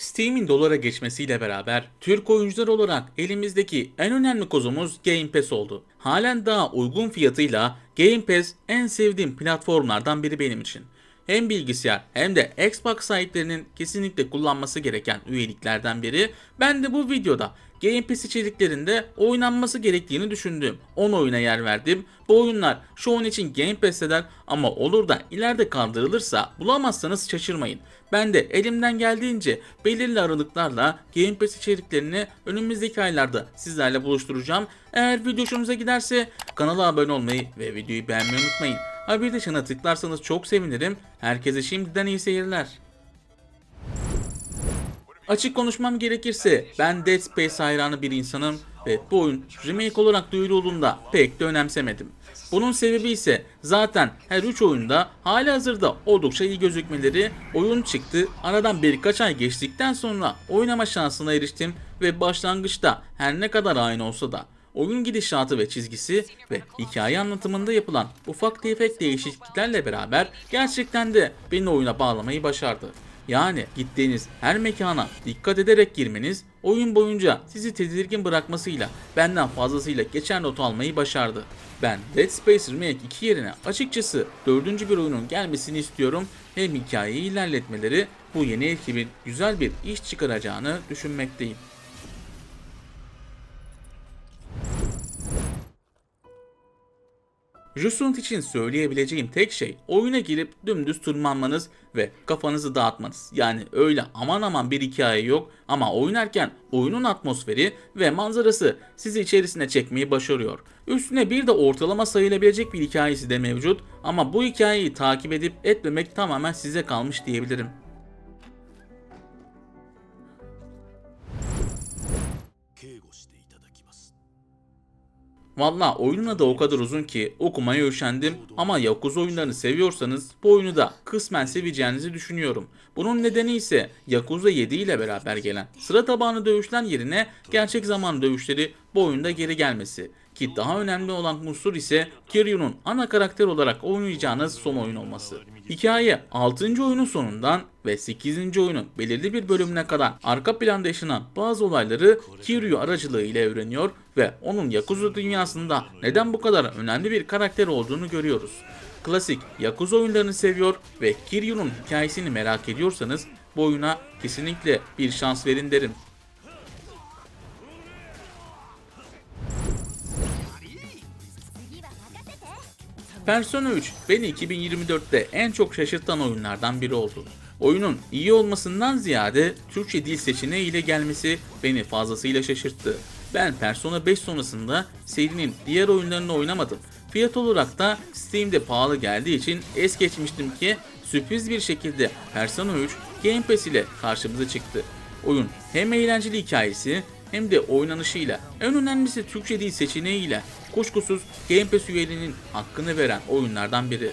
Steam'in dolara geçmesiyle beraber Türk oyuncular olarak elimizdeki en önemli kozumuz Game Pass oldu. Halen daha uygun fiyatıyla Game Pass en sevdiğim platformlardan biri benim için. Hem bilgisayar hem de Xbox sahiplerinin kesinlikle kullanması gereken üyeliklerden biri. Ben de bu videoda Game Pass içeriklerinde oynanması gerektiğini düşündüğüm 10 oyuna yer verdim. Bu oyunlar şu an için Game Pass'teler ama olur da ileride kaldırılırsa bulamazsanız şaşırmayın. Ben de elimden geldiğince belirli aralıklarla Game Pass içeriklerini önümüzdeki aylarda sizlerle buluşturacağım. Eğer video hoşunuza giderse kanala abone olmayı ve videoyu beğenmeyi unutmayın. Ha bir de şuna tıklarsanız çok sevinirim. Herkese şimdiden iyi seyirler. Açık konuşmam gerekirse ben Dead Space hayranı bir insanım ve bu oyun remake olarak duyurulduğunda pek de önemsemedim. Bunun sebebi ise zaten her 3 oyunda hali hazırda oldukça iyi gözükmeleri, oyun çıktı, aradan birkaç ay geçtikten sonra oynama şansına eriştim ve başlangıçta her ne kadar aynı olsa da oyun gidişatı ve çizgisi ve hikaye anlatımında yapılan ufak tefek değişikliklerle beraber gerçekten de beni oyuna bağlamayı başardı. Yani gittiğiniz her mekana dikkat ederek girmeniz oyun boyunca sizi tedirgin bırakmasıyla benden fazlasıyla geçer not almayı başardı. Ben Dead Space Remake 2 yerine açıkçası dördüncü bir oyunun gelmesini istiyorum. Hem hikayeyi ilerletmeleri bu yeni ekibin güzel bir iş çıkaracağını düşünmekteyim. Jusant için söyleyebileceğim tek şey oyuna girip dümdüz tırmanmanız ve kafanızı dağıtmanız. Yani öyle aman aman bir hikaye yok ama oynarken oyunun atmosferi ve manzarası sizi içerisine çekmeyi başarıyor. Üstüne bir de ortalama sayılabilecek bir hikayesi de mevcut ama bu hikayeyi takip edip etmemek tamamen size kalmış diyebilirim. Valla oyunun adı o kadar uzun ki okumaya üşendim ama Yakuza oyunlarını seviyorsanız bu oyunu da kısmen seveceğinizi düşünüyorum. Bunun nedeni ise Yakuza 7 ile beraber gelen sıra tabanlı dövüşler yerine gerçek zaman dövüşleri bu oyunda geri gelmesi. Ki daha önemli olan unsur ise Kiryu'nun ana karakter olarak oynayacağınız son oyun olması. Hikaye 6. oyunun sonundan ve 8. oyunun belirli bir bölümüne kadar arka planda yaşanan bazı olayları Kiryu aracılığı ile öğreniyor ve onun Yakuza dünyasında neden bu kadar önemli bir karakter olduğunu görüyoruz. Klasik Yakuza oyunlarını seviyor ve Kiryu'nun hikayesini merak ediyorsanız bu oyuna kesinlikle bir şans verin derim. Persona 3 beni 2024'te en çok şaşırtan oyunlardan biri oldu. Oyunun iyi olmasından ziyade Türkçe dil seçeneği ile gelmesi beni fazlasıyla şaşırttı. Ben Persona 5 sonrasında serinin diğer oyunlarını oynamadım. Fiyat olarak da Steam'de pahalı geldiği için es geçmiştim ki sürpriz bir şekilde Persona 3 Game Pass ile karşımıza çıktı. Oyun hem eğlenceli hikayesi hem de oynanışıyla en önemlisi Türkçe dil seçeneğiyle kuşkusuz Game Pass üyeliğinin hakkını veren oyunlardan biri.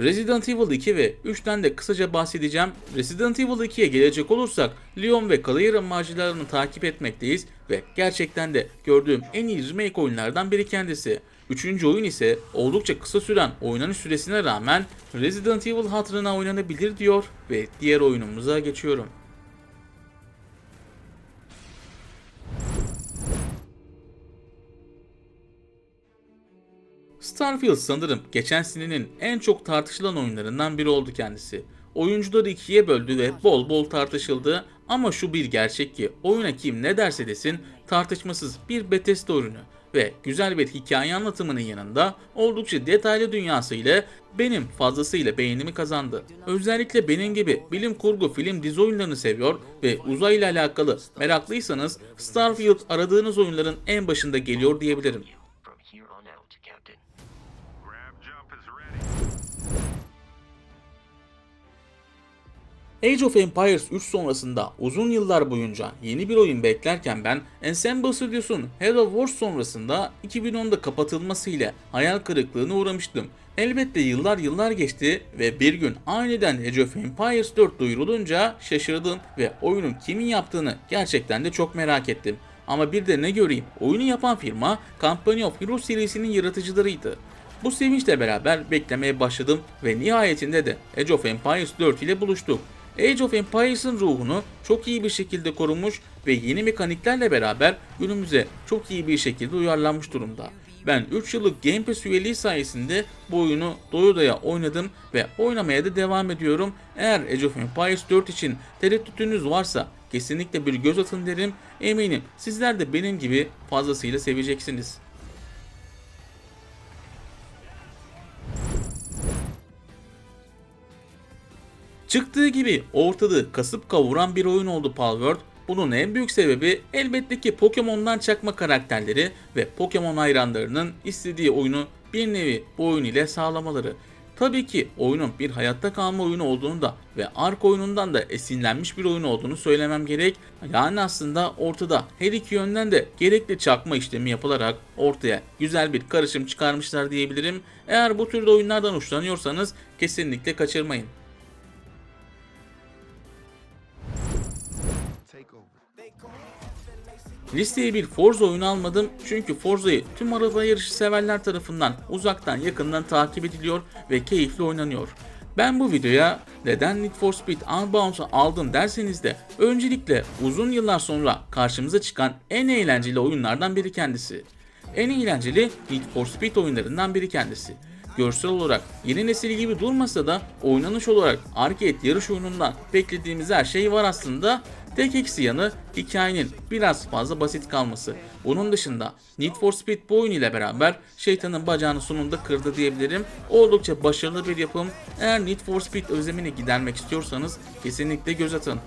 Resident Evil 2 ve 3'ten de kısaca bahsedeceğim. Resident Evil 2'ye gelecek olursak Leon ve Claire'ın macerlarını takip etmekteyiz ve gerçekten de gördüğüm en iyi remake oyunlardan biri kendisi. Üçüncü oyun ise oldukça kısa süren oynanış süresine rağmen Resident Evil hatırına oynanabilir diyor ve diğer oyunumuza geçiyorum. Starfield sanırım geçen senenin en çok tartışılan oyunlarından biri oldu kendisi. Oyuncuları ikiye böldü ve bol bol tartışıldı ama şu bir gerçek ki oyuna kim ne derse desin tartışmasız bir Bethesda oyunu ve güzel bir hikaye anlatımının yanında oldukça detaylı dünyası ile benim fazlasıyla beğenimi kazandı. Özellikle benim gibi bilim kurgu film dizi oyunlarını seviyor ve uzay ile alakalı meraklıysanız Starfield aradığınız oyunların en başında geliyor diyebilirim. Age of Empires 3 sonrasında uzun yıllar boyunca yeni bir oyun beklerken ben Ensemble Studios'un Hero Wars sonrasında 2010'da kapatılmasıyla hayal kırıklığına uğramıştım. Elbette yıllar yıllar geçti ve bir gün aniden Age of Empires 4 duyurulunca şaşırdım ve oyunun kimin yaptığını gerçekten de çok merak ettim. Ama bir de ne göreyim oyunu yapan firma Company of Heroes serisinin yaratıcılarıydı. Bu sevinçle beraber beklemeye başladım ve nihayetinde de Age of Empires 4 ile buluştuk. Age of Empires'ın ruhunu çok iyi bir şekilde korumuş ve yeni mekaniklerle beraber günümüze çok iyi bir şekilde uyarlanmış durumda. Ben 3 yıllık Game Pass üyeliği sayesinde bu oyunu doya doya oynadım ve oynamaya da devam ediyorum. Eğer Age of Empires 4 için tereddütünüz varsa kesinlikle bir göz atın derim. Eminim sizler de benim gibi fazlasıyla seveceksiniz. Çıktığı gibi ortalığı kasıp kavuran bir oyun oldu Palworld. Bunun en büyük sebebi elbette ki Pokemon'dan çakma karakterleri ve Pokemon hayranlarının istediği oyunu bir nevi bu oyun ile sağlamaları. Tabii ki oyunun bir hayatta kalma oyunu olduğunu da ve Ark oyunundan da esinlenmiş bir oyun olduğunu söylemem gerek. Yani aslında ortada her iki yönden de gerekli çakma işlemi yapılarak ortaya güzel bir karışım çıkarmışlar diyebilirim. Eğer bu türde oyunlardan hoşlanıyorsanız kesinlikle kaçırmayın. Listeye bir Forza oyunu almadım çünkü Forza'yı tüm araba yarışı severler tarafından uzaktan yakından takip ediliyor ve keyifli oynanıyor. Ben bu videoya neden Need for Speed Unbound'u aldım derseniz de öncelikle uzun yıllar sonra karşımıza çıkan en eğlenceli oyunlardan biri kendisi. En eğlenceli Need for Speed oyunlarından biri kendisi. Görsel olarak yeni nesil gibi durmasa da oynanış olarak arcade yarış oyunundan beklediğimiz her şey var aslında. Tek eksi yanı hikayenin biraz fazla basit kalması. Bunun dışında Need for Speed bu oyun ile beraber şeytanın bacağını sonunda kırdı diyebilirim. Oldukça başarılı bir yapım. Eğer Need for Speed özlemini gidermek istiyorsanız kesinlikle göz atın.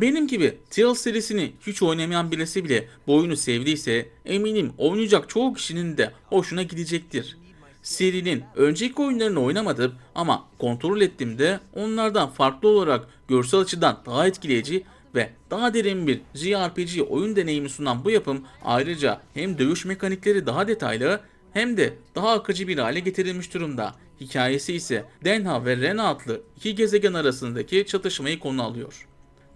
Benim gibi Tales serisini hiç oynamayan birisi bile bu oyunu sevdiyse eminim oynayacak çoğu kişinin de hoşuna gidecektir. Serinin önceki oyunlarını oynamadım ama kontrol ettiğimde onlardan farklı olarak görsel açıdan daha etkileyici ve daha derin bir JRPG oyun deneyimi sunan bu yapım ayrıca hem dövüş mekanikleri daha detaylı hem de daha akıcı bir hale getirilmiş durumda. Hikayesi ise Denha ve Rena adlı iki gezegen arasındaki çatışmayı konu alıyor.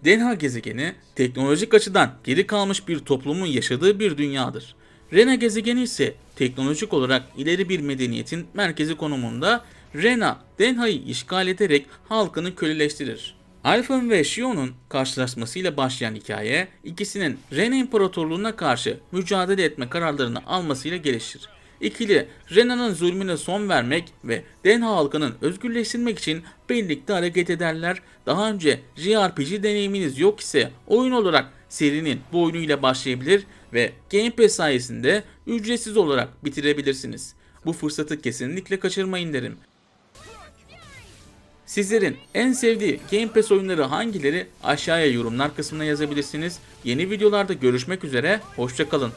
Denha gezegeni teknolojik açıdan geri kalmış bir toplumun yaşadığı bir dünyadır. Rena gezegeni ise teknolojik olarak ileri bir medeniyetin merkezi konumunda Rena Denha'yı işgal ederek halkını köleleştirir. Alphen ve Shion'un karşılaşmasıyla başlayan hikaye ikisinin Rena İmparatorluğu'na karşı mücadele etme kararlarını almasıyla gelişir. İkili Rena'nın zulmüne son vermek ve Denha halkının özgürleştirmek için birlikte hareket ederler. Daha önce JRPG deneyiminiz yok ise oyun olarak serinin bu oyunuyla başlayabilir ve Game Pass sayesinde ücretsiz olarak bitirebilirsiniz. Bu fırsatı kesinlikle kaçırmayın derim. Sizlerin en sevdiği Game Pass oyunları hangileri aşağıya yorumlar kısmına yazabilirsiniz. Yeni videolarda görüşmek üzere, hoşçakalın.